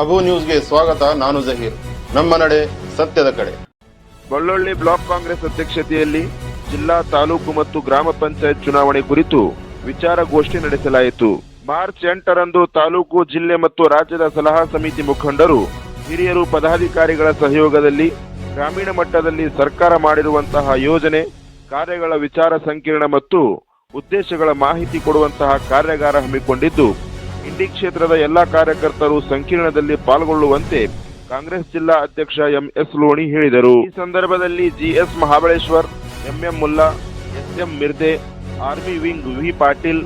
ಅಬು ನ್ಯೂಸ್ಗೆ ಸ್ವಾಗತ, ನಾನು ಜಹೀರ್. ನಮ್ಮ ನಡೆ ಸತ್ಯದ ಕಡೆ. ಬಳ್ಳೊಳ್ಳಿ ಬ್ಲಾಕ್ ಕಾಂಗ್ರೆಸ್ ಅಧ್ಯಕ್ಷತೆಯಲ್ಲಿ ಜಿಲ್ಲಾ ತಾಲೂಕು ಮತ್ತು ಗ್ರಾಮ ಪಂಚಾಯತ್ ಚುನಾವಣೆ ಕುರಿತು ವಿಚಾರಗೋಷ್ಠಿ ನಡೆಸಲಾಯಿತು. ಮಾರ್ಚ್ ಎಂಟರಂದು ತಾಲೂಕು, ಜಿಲ್ಲೆ ಮತ್ತು ರಾಜ್ಯದ ಸಲಹಾ ಸಮಿತಿ ಮುಖಂಡರು, ಹಿರಿಯರು, ಪದಾಧಿಕಾರಿಗಳ ಸಹಯೋಗದಲ್ಲಿ ಗ್ರಾಮೀಣ ಮಟ್ಟದಲ್ಲಿ ಸರ್ಕಾರ ಮಾಡಿರುವಂತಹ ಯೋಜನೆ, ಕಾರ್ಯಗಳ ವಿಚಾರ ಸಂಕಿರಣ ಮತ್ತು ಉದ್ದೇಶಗಳ ಮಾಹಿತಿ ಕೊಡುವಂತಹ ಕಾರ್ಯಾಗಾರ ಹಮ್ಮಿಕೊಂಡಿದ್ದು ಇಂಡಿ ಕ್ಷೇತ್ರದ ಎಲ್ಲಾ ಕಾರ್ಯಕರ್ತರು ಸಂಕೀರ್ಣದಲ್ಲಿ ಪಾಲ್ಗೊಳ್ಳುವಂತೆ ಕಾಂಗ್ರೆಸ್ ಜಿಲ್ಲಾ ಅಧ್ಯಕ್ಷ ಎಂ ಎಸ್ ಲೋಣಿ ಹೇಳಿದರು. ಈ ಸಂದರ್ಭದಲ್ಲಿ GS Mahabaleshwar MM Mulla SM Mirde, army wing V Patil,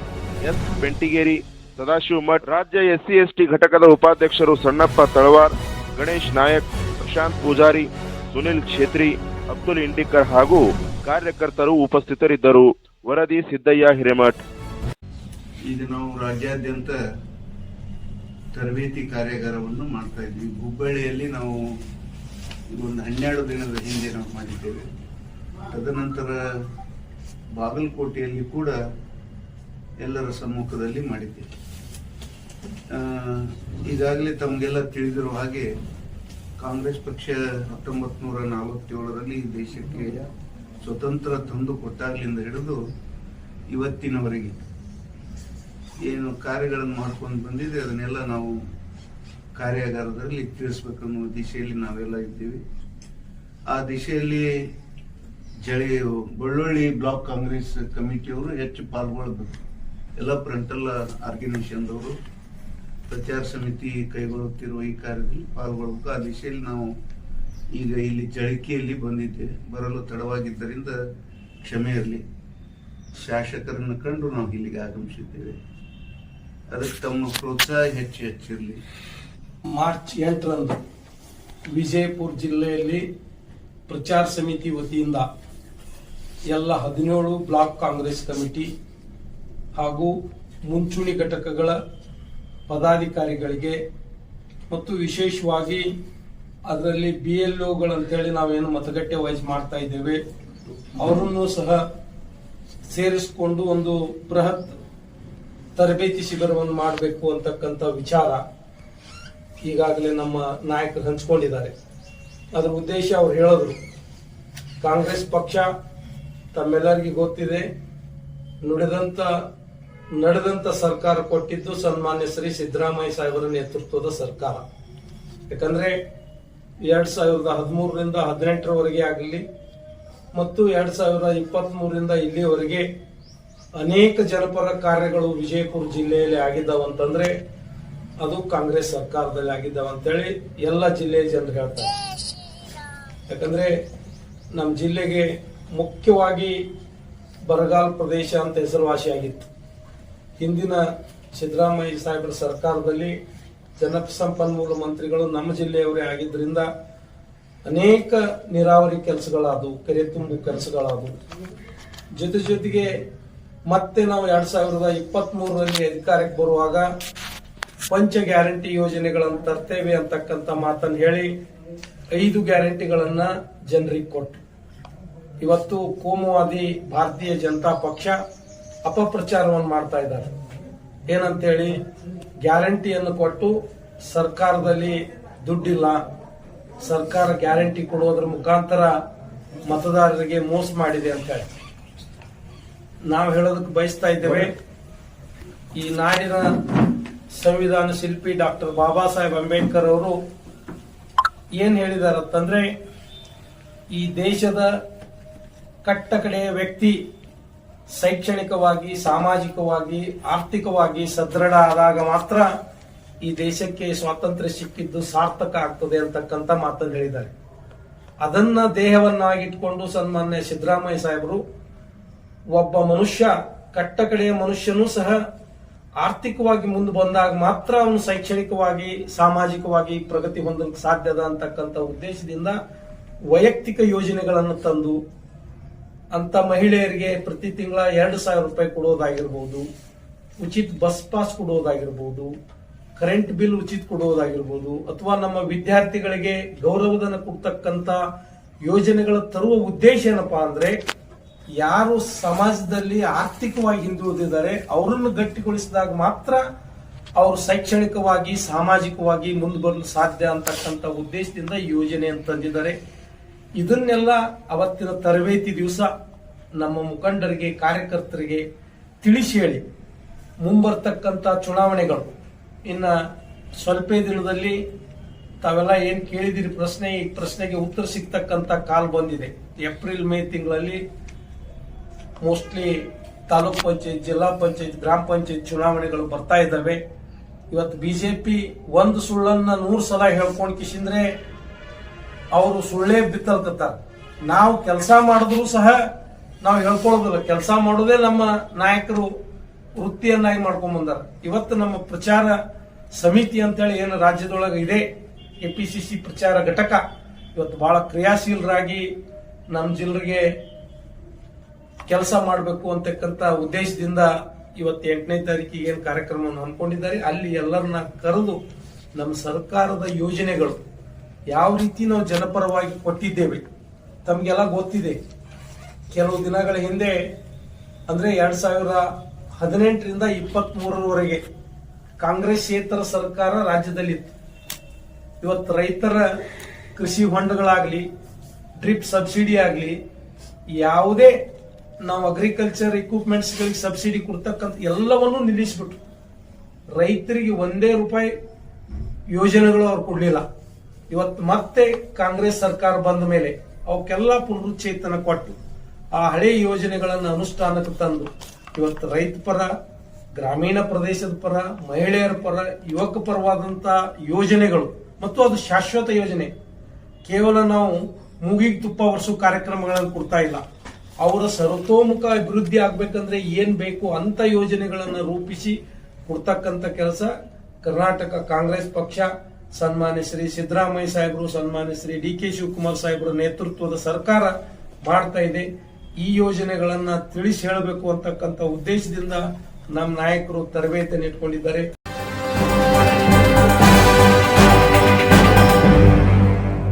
S Bentigeri Sadashiva Math ರಾಜ್ಯ ಎಸ್ಸಿ ಎಸ್ಟಿ ಘಟಕದ ಉಪಾಧ್ಯಕ್ಷರು ಸಣ್ಣಪ್ಪ ತಳವಾರ್, ಗಣೇಶ್ ನಾಯಕ್, ಪ್ರಶಾಂತ್ ಪೂಜಾರಿ, ಸುನಿಲ್ ಛೇತ್ರಿ, ಅಬ್ದುಲ್ ಇಂಡಿಕರ್ ಹಾಗೂ ಕಾರ್ಯಕರ್ತರು ಉಪಸ್ಥಿತರಿದ್ದರು. ವರದಿ ಸಿದ್ದಯ್ಯ ಹಿರೇಮಠ್. ಈಗ ನಾವು ರಾಜ್ಯಾದ್ಯಂತ ತರಬೇತಿ ಕಾರ್ಯಾಗಾರವನ್ನು ಮಾಡ್ತಾ ಇದ್ವಿ. ಹುಬ್ಬಳ್ಳಿಯಲ್ಲಿ ನಾವು ಒಂದು ಹನ್ನೆರಡು ದಿನದ ಹಿಂದೆ ನಾವು ಮಾಡಿದ್ದೇವೆ. ತದನಂತರ ಬಾಗಲಕೋಟೆಯಲ್ಲಿ ಕೂಡ ಎಲ್ಲರ ಸಮ್ಮುಖದಲ್ಲಿ ಮಾಡಿದ್ದೇವೆ. ಈಗಾಗಲೇ ತಮಗೆಲ್ಲ ತಿಳಿದಿರುವ ಹಾಗೆ ಕಾಂಗ್ರೆಸ್ ಪಕ್ಷ ಹತ್ತೊಂಬತ್ತು ನೂರ ನಲವತ್ತೇಳರಲ್ಲಿ ದೇಶಕ್ಕೆ ಸ್ವತಂತ್ರ ತಂದು ಕೊಟ್ಟಾಗಲಿಂದ ಹಿಡಿದು ಇವತ್ತಿನವರೆಗೆ ಏನು ಕಾರ್ಯಗಳನ್ನು ಮಾಡ್ಕೊಂಡು ಬಂದಿದೆ, ಅದನ್ನೆಲ್ಲ ನಾವು ಕಾರ್ಯಾಗಾರದಲ್ಲಿ ತಿಳಿಸ್ಬೇಕನ್ನೋ ದಿಶೆಯಲ್ಲಿ ನಾವೆಲ್ಲ ಇದ್ದೀವಿ. ಆ ದಿಶೆಯಲ್ಲಿ ಜಳಿ ಬಳ್ಳೊಳ್ಳಿ ಬ್ಲಾಕ್ ಕಾಂಗ್ರೆಸ್ ಕಮಿಟಿಯವರು ಹೆಚ್ಚು ಪಾಲ್ಗೊಳ್ಬೇಕು. ಎಲ್ಲ ಫ್ರಂಟಲ್ ಆರ್ಗನೈಸೇಷನ್ದವರು, ಪ್ರಚಾರ ಸಮಿತಿ ಕೈಗೊಳ್ಳುತ್ತಿರುವ ಈ ಕಾರ್ಯದಲ್ಲಿ ಪಾಲ್ಗೊಳ್ಬೇಕು. ಆ ದಿಶೆಯಲ್ಲಿ ನಾವು ಈಗ ಇಲ್ಲಿ ಜಳಿಕೆಯಲ್ಲಿ ಬಂದಿದ್ದೇವೆ. ಬರಲು ತಡವಾಗಿದ್ದರಿಂದ ಕ್ಷಮೆ ಇರಲಿ ಶಾಸಕರನ್ನು ಕಂಡು ನಾವು ಇಲ್ಲಿಗೆ ಆಗಮಿಸಿದ್ದೇವೆ. ಅದಕ್ಕೆ ತಮ್ಮ ಪ್ರೋತ್ಸಾಹ ಹೆಚ್ಚು ಹೆಚ್ಚಿರಲಿ ಮಾರ್ಚ್ ಎಂಟರಂದು ವಿಜಯಪುರ ಜಿಲ್ಲೆಯಲ್ಲಿ ಪ್ರಚಾರ ಸಮಿತಿ ವತಿಯಿಂದ ಎಲ್ಲ ಹದಿನೇಳು ಬ್ಲಾಕ್ ಕಾಂಗ್ರೆಸ್ ಕಮಿಟಿ ಹಾಗೂ ಮುಂಚೂಣಿ ಘಟಕಗಳ ಪದಾಧಿಕಾರಿಗಳಿಗೆ ಮತ್ತು ವಿಶೇಷವಾಗಿ ಅದರಲ್ಲಿ ಬಿ ಎಲ್ ಓಗಳಂತೇಳಿ ನಾವೇನು ಮತಗಟ್ಟೆ ವೈಸ್ ಮಾಡ್ತಾ ಇದ್ದೇವೆ, ಅವರನ್ನು ಸಹ ಸೇರಿಸಿಕೊಂಡು ಒಂದು ಬೃಹತ್ ತರಬೇತಿ ಶಿಬಿರವನ್ನು ಮಾಡಬೇಕು ಅಂತಕ್ಕಂಥ ವಿಚಾರ ಈಗಾಗಲೇ ನಮ್ಮ ನಾಯಕರು ಹಂಚ್ಕೊಂಡಿದ್ದಾರೆ. ಅದರ ಉದ್ದೇಶ ಅವ್ರು ಹೇಳಿದ್ರು, ಕಾಂಗ್ರೆಸ್ ಪಕ್ಷ ತಮ್ಮೆಲ್ಲರಿಗೂ ಗೊತ್ತಿದೆ ನುಡಿದಂಥ ನಡೆದಂತ ಸರ್ಕಾರ ಕೊಟ್ಟಿದ್ದು ಸನ್ಮಾನ್ಯ ಶ್ರೀ ಸಿದ್ದರಾಮಯ್ಯ ಸಾಹೇಬರ ನೇತೃತ್ವದ ಸರ್ಕಾರ. ಯಾಕಂದರೆ ಎರಡು ಸಾವಿರದ ಹದಿಮೂರರಿಂದ ಹದಿನೆಂಟರವರೆಗೆ ಆಗಲಿ, ಮತ್ತು ಎರಡು ಸಾವಿರದ ಇಪ್ಪತ್ತ್ ಮೂರರಿಂದ ಇಲ್ಲಿವರೆಗೆ ಅನೇಕ ಜನಪರ ಕಾರ್ಯಗಳು ವಿಜಯಪುರ ಜಿಲ್ಲೆಯಲ್ಲಿ ಆಗಿದ್ದಾವಂತಂದ್ರೆ ಅದು ಕಾಂಗ್ರೆಸ್ ಸರ್ಕಾರದಲ್ಲಿ ಅಂತೇಳಿ ಎಲ್ಲ ಜಿಲ್ಲೆಯ ಜನರು ಹೇಳ್ತಾರೆ. ಯಾಕಂದ್ರೆ ನಮ್ಮ ಜಿಲ್ಲೆಗೆ ಮುಖ್ಯವಾಗಿ ಬರಗಾಲ ಪ್ರದೇಶ ಅಂತ ಹೆಸರುವಾಸಿಯಾಗಿತ್ತು ಹಿಂದಿನ ಸಿದ್ದರಾಮಯ್ಯ ಸಾಹೇಬರ ಸರ್ಕಾರದಲ್ಲಿ ಜನಸಂಪನ್ಮೂಲ ಮಂತ್ರಿಗಳು ನಮ್ಮ ಜಿಲ್ಲೆಯವರೇ ಆಗಿದ್ದರಿಂದ ಅನೇಕ ನೀರಾವರಿ ಕೆಲಸಗಳಾದವು, ಕೆರೆ ತುಂಬು ಕೆಲಸಗಳಾದವು. ಜೊತೆ ಜೊತೆಗೆ ಮತ್ತೆ ನಾವು ಎರಡ್ ಸಾವಿರದ ಇಪ್ಪತ್ತ್ ಮೂರರಲ್ಲಿ ಅಧಿಕಾರಕ್ಕೆ ಬರುವಾಗ ಪಂಚ ಗ್ಯಾರಂಟಿ ಯೋಜನೆಗಳನ್ನು ತರ್ತೇವೆ ಅಂತಕ್ಕಂಥ ಮಾತನ್ನು ಹೇಳಿ ಐದು ಗ್ಯಾರಂಟಿಗಳನ್ನ ಜನರಿಗೆ ಕೊಟ್ಟು ಇವತ್ತು ಕೋಮುವಾದಿ ಭಾರತೀಯ ಜನತಾ ಪಕ್ಷ ಅಪಪ್ರಚಾರವನ್ನು ಮಾಡ್ತಾ ಇದ್ದಾರೆ. ಏನಂತೇಳಿ ಗ್ಯಾರಂಟಿಯನ್ನು ಕೊಟ್ಟು ಸರ್ಕಾರದಲ್ಲಿ ದುಡ್ಡಿಲ್ಲ. ಸರ್ಕಾರ ಗ್ಯಾರಂಟಿ ಕೊಡೋದ್ರ ಮುಖಾಂತರ ಮತದಾರರಿಗೆ ಮೋಸ ಮಾಡಿದೆ ಅಂತ ಹೇಳಿ. ನಾವು ಹೇಳೋದಕ್ಕೆ ಬಯಸ್ತಾ ಇದ್ದೇವೆ, ಈ ನಾಡಿನ ಸಂವಿಧಾನ ಶಿಲ್ಪಿ ಡಾಕ್ಟರ್ ಬಾಬಾ ಸಾಹೇಬ್ ಅಂಬೇಡ್ಕರ್ ಅವರು ಏನ್ ಹೇಳಿದಾರಂತಂದ್ರೆ, ಈ ದೇಶದ ಕಟ್ಟ ಕಡೆಯ ವ್ಯಕ್ತಿ ಶೈಕ್ಷಣಿಕವಾಗಿ, ಸಾಮಾಜಿಕವಾಗಿ, ಆರ್ಥಿಕವಾಗಿ ಸದೃಢ ಆದಾಗ ಮಾತ್ರ ಈ ದೇಶಕ್ಕೆ ಸ್ವಾತಂತ್ರ್ಯ ಸಿಕ್ಕಿದ್ದು ಸಾರ್ಥಕ ಆಗ್ತದೆ ಅಂತಕ್ಕಂಥ ಮಾತನ್ನು ಹೇಳಿದ್ದಾರೆ. ಅದನ್ನ ದೇಹವನ್ನಾಗಿಟ್ಕೊಂಡು ಸನ್ಮಾನ್ಯ ಸಿದ್ದರಾಮಯ್ಯ ಸಾಹೇಬರು ಒಬ್ಬ ಮನುಷ್ಯ, ಕಟ್ಟ ಕಡೆಯ ಮನುಷ್ಯನೂ ಸಹ ಆರ್ಥಿಕವಾಗಿ ಮುಂದೆ ಬಂದಾಗ ಮಾತ್ರ ಅವನು ಶೈಕ್ಷಣಿಕವಾಗಿ, ಸಾಮಾಜಿಕವಾಗಿ ಪ್ರಗತಿ ಹೊಂದಲಿಕ್ಕೆ ಸಾಧ್ಯದ ಅಂತಕ್ಕಂಥ ಉದ್ದೇಶದಿಂದ ವೈಯಕ್ತಿಕ ಯೋಜನೆಗಳನ್ನು ತಂದು ಅಂತ ಮಹಿಳೆಯರಿಗೆ ಪ್ರತಿ ತಿಂಗಳ ಎರಡು ಸಾವಿರ ರೂಪಾಯಿ ಕೊಡೋದಾಗಿರ್ಬೋದು, ಉಚಿತ ಬಸ್ ಪಾಸ್ ಕೊಡೋದಾಗಿರ್ಬೋದು, ಕರೆಂಟ್ ಬಿಲ್ ಉಚಿತ ಕೊಡೋದಾಗಿರ್ಬೋದು, ಅಥವಾ ನಮ್ಮ ವಿದ್ಯಾರ್ಥಿಗಳಿಗೆ ಗೌರವಧನ ಕೊಡ್ತಕ್ಕಂಥ ಯೋಜನೆಗಳ ತರುವ ಉದ್ದೇಶ ಏನಪ್ಪಾ ಅಂದ್ರೆ ಯಾರು ಸಮಾಜದಲ್ಲಿ ಆರ್ಥಿಕವಾಗಿ ಹಿಂದುಳಿದಿದ್ದಾರೆ, ಅವರನ್ನು ಗಟ್ಟಿಗೊಳಿಸಿದಾಗ ಮಾತ್ರ ಅವರು ಶೈಕ್ಷಣಿಕವಾಗಿ, ಸಾಮಾಜಿಕವಾಗಿ ಮುಂದೆ ಬರಲು ಸಾಧ್ಯ ಅಂತಕ್ಕಂಥ ಉದ್ದೇಶದಿಂದ ಯೋಜನೆಯನ್ನು ತಂದಿದ್ದಾರೆ. ಇದನ್ನೆಲ್ಲ ಅವತ್ತಿನ ತರಬೇತಿ ದಿವಸ ನಮ್ಮ ಮುಖಂಡರಿಗೆ, ಕಾರ್ಯಕರ್ತರಿಗೆ ತಿಳಿಸಿ ಹೇಳಿ. ಮುಂಬರ್ತಕ್ಕಂಥ ಚುನಾವಣೆಗಳು. ಇನ್ನ ಸ್ವಲ್ಪ ದಿನದಲ್ಲಿ ತಾವೆಲ್ಲ ಏನ್ ಕೇಳಿದಿರಿ ಪ್ರಶ್ನೆ, ಈ ಪ್ರಶ್ನೆಗೆ ಉತ್ತರ ಸಿಗ್ತಕ್ಕಂಥ ಕಾಲ್ ಬಂದಿದೆ. ಏಪ್ರಿಲ್ ಮೇ ತಿಂಗಳಲ್ಲಿ ಮೋಸ್ಟ್ಲಿ ತಾಲೂಕ್ ಪಂಚಾಯತ್, ಜಿಲ್ಲಾ ಪಂಚಾಯತ್, ಗ್ರಾಮ ಪಂಚಾಯತ್ ಚುನಾವಣೆಗಳು ಬರ್ತಾ ಇದ್ದಾವೆ. ಇವತ್ತು ಬಿಜೆಪಿ ಒಂದು ಸುಳ್ಳನ್ನ ನೂರು ಸಲ ಹೇಳ್ಕೊಂಡು ಕಿಶಿಂದ್ರೆ ಅವರು ಸುಳ್ಳೇ ಬಿತ್ತಲ್ಕತ್ತಾರೆ. ನಾವು ಕೆಲಸ ಮಾಡಿದ್ರು ಸಹ ನಾವು ಹೇಳ್ಕೊಳ್ಳೋದಿಲ್ಲ. ಕೆಲಸ ಮಾಡೋದೇ ನಮ್ಮ ನಾಯಕರು ವೃತ್ತಿಯನ್ನಾಗಿ ಮಾಡ್ಕೊಂಡ್ ಬಂದಾರ. ಇವತ್ತು ನಮ್ಮ ಪ್ರಚಾರ ಸಮಿತಿ ಅಂತೇಳಿ ಏನು ರಾಜ್ಯದೊಳಗೆ ಇದೆ ಎಪಿಸಿಸಿ ಪ್ರಚಾರ ಘಟಕ. ಇವತ್ತು ಬಹಳ ಕ್ರಿಯಾಶೀಲರಾಗಿ ನಮ್ಮ ಜಿಲ್ಲೆಗೆ ಕೆಲಸ ಮಾಡಬೇಕು ಅಂತಕ್ಕಂಥ ಉದ್ದೇಶದಿಂದ ಇವತ್ತು ಎಂಟನೇ ತಾರೀಕಿಗೆ ಏನು ಕಾರ್ಯಕ್ರಮವನ್ನು ಹಮ್ಮಿಕೊಂಡಿದ್ದಾರೆ, ಅಲ್ಲಿ ಎಲ್ಲರನ್ನ ಕರೆದು ನಮ್ಮ ಸರ್ಕಾರದ ಯೋಜನೆಗಳು ಯಾವ ರೀತಿ ನಾವು ಜನಪರವಾಗಿ ಕೊಟ್ಟಿದ್ದೇವೆ, ತಮಗೆಲ್ಲ ಗೊತ್ತಿದೆ. ಕೆಲವು ದಿನಗಳ ಹಿಂದೆ, ಅಂದ್ರೆ ಎರಡು ಸಾವಿರ ಹದಿನೆಂಟರಿಂದ ಇಪ್ಪತ್ತ್ ಮೂರರವರೆಗೆ ಕಾಂಗ್ರೆಸ್ಸೇತರ ಸರ್ಕಾರ ರಾಜ್ಯದಲ್ಲಿತ್ತು. ಇವತ್ತು ರೈತರ ಕೃಷಿ ಹೊಂಡಗಳಾಗಲಿ, ಡ್ರಿಪ್ ಸಬ್ಸಿಡಿ ಆಗಲಿ, ಯಾವುದೇ ನಾವು ಅಗ್ರಿಕಲ್ಚರ್ ಇಕ್ವಿಪ್ಮೆಂಟ್ಸ್ ಗಳಿಗೆ ಸಬ್ಸಿಡಿ ಕೊಡ್ತಕ್ಕಂಥ ಎಲ್ಲವನ್ನೂ ನಿಲ್ಲಿಸ್ಬಿಟ್ರು. ರೈತರಿಗೆ ಒಂದೇ ರೂಪಾಯಿ ಯೋಜನೆಗಳು ಅವ್ರು ಕೊಡ್ಲಿಲ್ಲ. ಇವತ್ತು ಮತ್ತೆ ಕಾಂಗ್ರೆಸ್ ಸರ್ಕಾರ ಬಂದ ಮೇಲೆ ಅವಕ್ಕೆಲ್ಲ ಪುನರುಚ್ಚೇತನ ಕೊಟ್ಟು ಆ ಹಳೆ ಯೋಜನೆಗಳನ್ನು ಅನುಷ್ಠಾನಕ್ಕೆ ತಂದು ಇವತ್ತು ರೈತ ಪರ, ಗ್ರಾಮೀಣ ಪ್ರದೇಶದ ಪರ, ಮಹಿಳೆಯರ ಪರ, ಯುವಕ ಪರವಾದಂತ ಯೋಜನೆಗಳು ಮತ್ತು ಅದು ಶಾಶ್ವತ ಯೋಜನೆ. ಕೇವಲ ನಾವು ಮೂಗಿಗೆ ತುಪ್ಪ ವರ್ಷ ಕಾರ್ಯಕ್ರಮಗಳನ್ನು ಕೊಡ್ತಾ ಇಲ್ಲ. ಅವರ ಸರ್ವತೋಮುಖ ಅಭಿವೃದ್ಧಿ ಆಗ್ಬೇಕಂದ್ರೆ ಏನ್ ಬೇಕು ಅಂತ ಯೋಜನೆಗಳನ್ನು ರೂಪಿಸಿ ಕೊಡ್ತಕ್ಕಂಥ ಕೆಲಸ ಕರ್ನಾಟಕ ಕಾಂಗ್ರೆಸ್ ಪಕ್ಷ, ಸನ್ಮಾನ್ಯ ಶ್ರೀ ಸಿದ್ದರಾಮಯ್ಯ ಸಾಹೇಬರು, ಸನ್ಮಾನ್ಯ ಶ್ರೀ ಡಿ ಕೆ ಶಿವಕುಮಾರ್ ಸಾಹೇಬರ ನೇತೃತ್ವದ ಸರ್ಕಾರ ಮಾಡ್ತಾ ಇದೆ. ಈ ಯೋಜನೆಗಳನ್ನ ತಿಳಿಸಿ ಹೇಳಬೇಕು ಅಂತಕ್ಕಂಥ ಉದ್ದೇಶದಿಂದ ನಮ್ಮ ನಾಯಕರು ತರಬೇತಿಯನ್ನು ಇಟ್ಕೊಂಡಿದ್ದಾರೆ.